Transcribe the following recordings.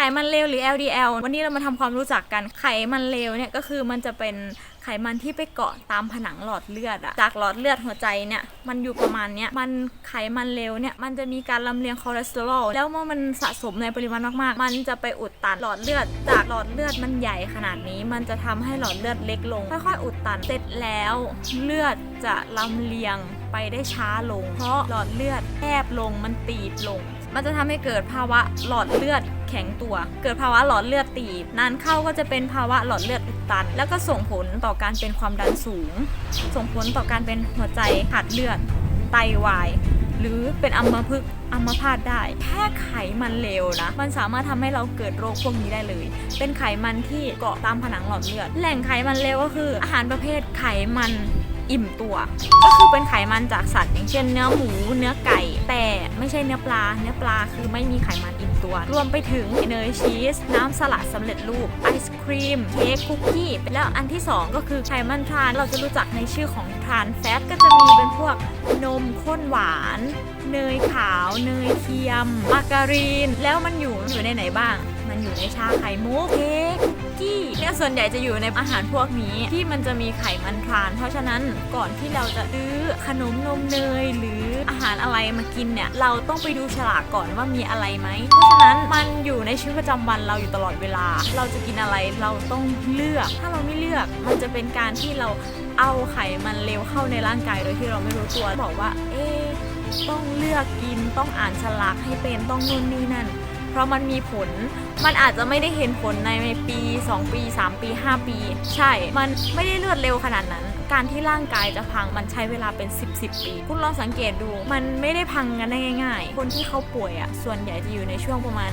ไขมันเลวหรือ LDL วันนี้เรามาทำความรู้จักกัน ไขมันเลวเนี่ยก็คือมันจะเป็นไขมันที่ไปเกาะตามผนังหลอดเลือดอะจากหลอดเลือดหัวใจเนี่ย มันอยู่ประมาณเนี้ย มันไขมันเลวเนี่ย มันจะมีการลำเลียงคอเลสเตอรอล แล้วเมื่อมันสะสมในปริมาณมากๆ มันจะไปอุดตันหลอดเลือด จากหลอดเลือดมันใหญ่ขนาดนี้ มันจะทำให้หลอดเลือดเล็กลง ค่อยๆ อุดตัน เสร็จแล้ว เลือดจะลำเลียง ไปได้ช้าลง เพราะหลอดเลือดแคบลงมันตีบลง มันจะทำให้เกิดภาวะหลอดเลือดแข็งตัว เกิดภาวะหลอดเลือดตีบ นานเข้าก็จะเป็นภาวะหลอดเลือดอุดตัน แล้วก็ส่งผลต่อการเป็นความดันสูง ส่งผลต่อการเป็นหัวใจขาดเลือด ไตวาย หรือเป็นอัมพฤกษ์อัมพาตได้ แค่ไขมันเลวนะ มันสามารถทำให้เราเกิดโรคพวกนี้ได้เลย เป็นไขมันที่เกาะตามผนังหลอดเลือด แหล่งไขมันเลวก็คืออาหารประเภทไขมัน อิ่มตัว ก็คือเป็นไขมันจากสัตว์ อย่างเช่นเนื้อหมู เนื้อไก่ แต่ไม่ใช่เนื้อปลา เนื้อปลาคือไม่มีไขมันอิ่มตัว รวมไปถึงเนยชีส น้ำสลัดสำเร็จรูปไอศครีมเค้กคุกกี้แล้วอันที่สองก็คือไขมันทรานเราจะรู้จักในชื่อของทรานแฟตก็จะมีเป็นพวกนมข้นหวานเนยขาว เนยเทียม มาการีน แล้วมันอยู่อยู่ในไหนบ้าง มันอยู่ในชาไข่มุกเค้ก ส่วนใหญ่จะอยู่ในอาหารพวกนี้ที่มันจะมีไขมันทราน เพราะฉะนั้นก่อนที่เราจะซื้อขนมนมเนยหรืออาหารอะไรมากินเนี่ยเราต้องไปดูฉลากก่อนว่ามีอะไรไหม เพราะฉะนั้นมันอยู่ในชีวิตประจำวันเราอยู่ตลอดเวลา เราจะกินอะไรเราต้องเลือก ถ้าเราไม่เลือกมันจะเป็นการที่เราเอาไขมันเลวเข้าในร่างกายโดยที่เราไม่รู้ตัวบอกว่า เอ๊ะต้องเลือกกินต้องอ่านฉลากให้เป็นต้องนู่นนี่นั่น เพราะมันมีผล มันอาจจะไม่ได้เห็นผลในปี 2 ปี 3 ปี 5 ปี ใช่ มันไม่ได้เลือดเร็วขนาดนั้น การที่ร่างกายจะพังมันใช้เวลาเป็น 10 10 ปี คุณลองสังเกตดู มันไม่ได้พังกันได้ง่าย ๆ คนที่เขาป่วยอะ่ะ ส่วนใหญ่จะอยู่ในช่วงประมาณ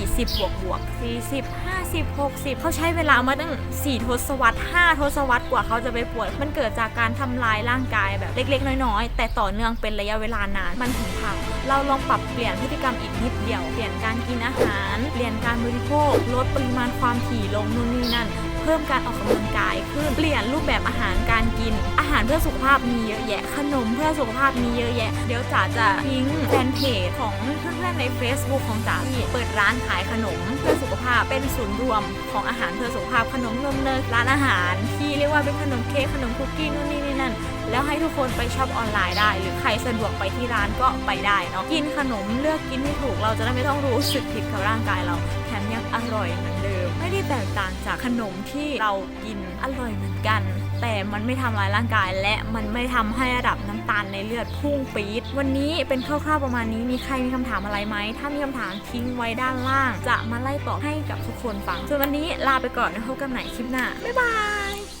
40 บวกบวก40 50 60 เขาใช้เวลามาตั้ง 4 ทศวรรษ 5 ทศวรรษกว่าเขาจะไปป่วย มันเกิดจากการทำลายร่างกายแบบเล็ก ๆ น้อยๆ แต่ต่อเนื่องเป็นระยะเวลานาน มันถึงพัง เราลองปรับเปลี่ยนพฤติกรรมอีกนิดเดียว เปลี่ยนการกินอาหาร เปลี่ยนการบริโภค ลดปริมาณความถี่ลงนู่นนี่นั่น เพิ่มการออกกำลังกายขึ้นเปลี่ยนรูปแบบอาหารการกิน อาหารเพื่อสุขภาพมีเยอะแยะ ขนมเพื่อสุขภาพมีเยอะแยะ เดี๋ยวจ๋าจะทิ้งแฟนเพจของเพื่อนๆใน Facebook ของจ๋าที่เปิดร้านขายขนมเพื่อสุขภาพเป็นศูนย์รวมของอาหารเพื่อสุขภาพขนมนมเนยร้านอาหารที่เรียกว่าเป็นขนมเค้กขนมคุกกี้นู่นนี่นี่นั่นแล้วให้ทุกคนไปช็อปออนไลน์ได้ หรือใครสะดวกไปที่ร้านก็ไปได้เนาะกินขนมเลือกกินให้ถูกเราจะได้ไม่ต้องรู้สึกผิดกับร่างกายเราแถมยังอร่อยเหมือนเดิมไม่ได้แตกต่าง ขนมที่เรากินอร่อยเหมือนกัน แต่มันไม่ทำลายร่างกาย และมันไม่ทำให้ระดับน้ำตาลในเลือดพุ่งปี๊ดวันนี้เป็นคร่าวๆประมาณนี้มีใครมีคำถามอะไรไหมถ้ามีคำถามทิ้งไว้ด้านล่าง จะมาไล่ตอบให้กับทุกคนฟังส่วนวันนี้ลาไปก่อนนะพบกันใหม่คลิปหน้าบ๊ายบาย